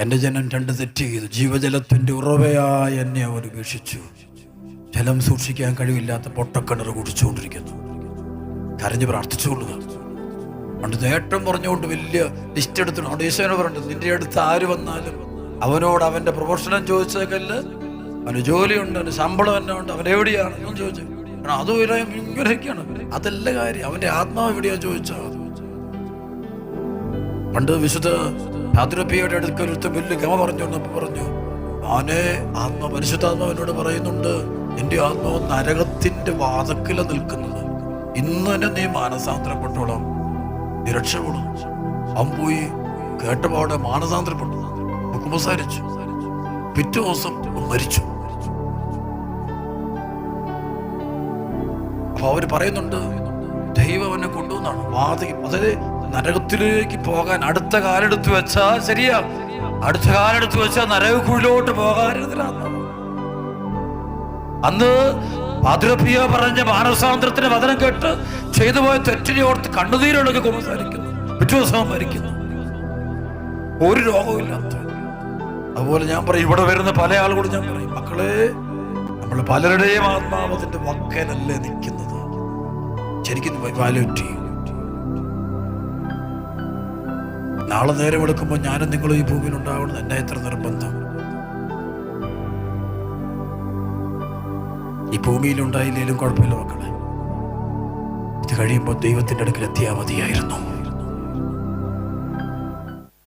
എന്റെ ജനം രണ്ട് തെറ്റ് ചെയ്തു. ജീവജലത്തിന്റെ ഉറവയായി എന്നെ അവർ വീക്ഷിച്ചു. ജലം സൂക്ഷിക്കാൻ കഴിവില്ലാത്ത പൊട്ടക്കിണർ കുടിച്ചുകൊണ്ടിരിക്കുന്നു. കരഞ്ഞ് പ്രാർത്ഥിച്ചുകൊള്ളുക. പണ്ട് നേട്ടം പറഞ്ഞുകൊണ്ട് വലിയ ലിസ്റ്റ് എടുത്തു ഈശോനെ പറഞ്ഞു നിന്റെ അടുത്ത് ആര് വന്നാലും അവനോട് അവന്റെ പ്രൊഫഷനം ചോദിച്ചേക്കല്ല്. അവന് ജോലിയുണ്ട് അവന് ശമ്പളം എന്നെ ഉണ്ട് അവൻ എവിടെയാണ്? എന്ന് ചോദിച്ചു. കാരണം അതും ഇങ്ങനെയൊക്കെയാണ്. അതല്ല കാര്യം. അവന്റെ ആത്മാവ് എവിടെയാണ് ചോദിച്ചത് പണ്ട് വിശുദ്ധ യാത്രപ്പിയുടെ അടുക്കൽ ഒരു വലിയ ഗമ പറഞ്ഞു വന്നപ്പോ പറഞ്ഞു ആനെ ആത്മ മനുഷ്യത്താത്മാവിനോട് പറയുന്നുണ്ട് എന്റെ ആത്മാവ് നരകത്തിന്റെ വാതക്കില നിൽക്കുന്നത്. ഇന്ന് തന്നെ നീ മാനസാന്തരപ്പെട്ടോളാം. നീ രക്ഷപ്പെടും അവൻ പോയി കേട്ടപാടെ മാനസാന്തരപ്പെട്ടു. കുമ്പസാരിച്ചു പിറ്റേ ദിവസം മരിച്ചു. അപ്പൊ അവർ പറയുന്നുണ്ട് ദൈവം അവനെ കൊണ്ടുവന്നാണ്. വാതകം അതായത് നരകത്തിലേക്ക് പോകാൻ അടുത്ത കാലെടുത്ത് വെച്ചാ ശരിയാ. അടുത്ത കാലെടുത്ത് വെച്ചാൽ നരകക്കുഴിലോട്ട് പോകാനിരുന്നില്ല അന്ന്. പാതിരപ്പിയ പറഞ്ഞ മാനസാന്തരത്തിന്റെ വചനം കേട്ട് ചെയ്തു പോയ തെറ്റിനെ ഓർത്ത് കണ്ണുനീരൊക്കെ കുമ്പസാരിക്കുന്നു. പിറ്റേ ദിവസം മരിക്കുന്നു. ഒരു രോഗമില്ലാത്ത അതുപോലെ ഞാൻ പറയും ഇവിടെ വരുന്ന പല ആളുകളും ഞാൻ പറയും മക്കളെ നമ്മൾ പലരുടെയും ആത്മാവത്തിന്റെ വക്കനല്ലേ നിൽക്കുന്നത്. ശരിക്കും വാലുവേറ്റ് ചെയ്യും. നാളെ നേരം എടുക്കുമ്പോൾ ഞാനും നിങ്ങളും ഈ ഭൂമിയിൽ ഉണ്ടാവണം. എന്നെ എത്ര നിർബന്ധം? ഈ ഭൂമിയിൽ ഉണ്ടായില്ലേലും കുഴപ്പമില്ല മക്കളെ. ഇത് കഴിയുമ്പോൾ ദൈവത്തിന്റെ അടുക്കൽ എത്തിയാൽ മതിയായിരുന്നു.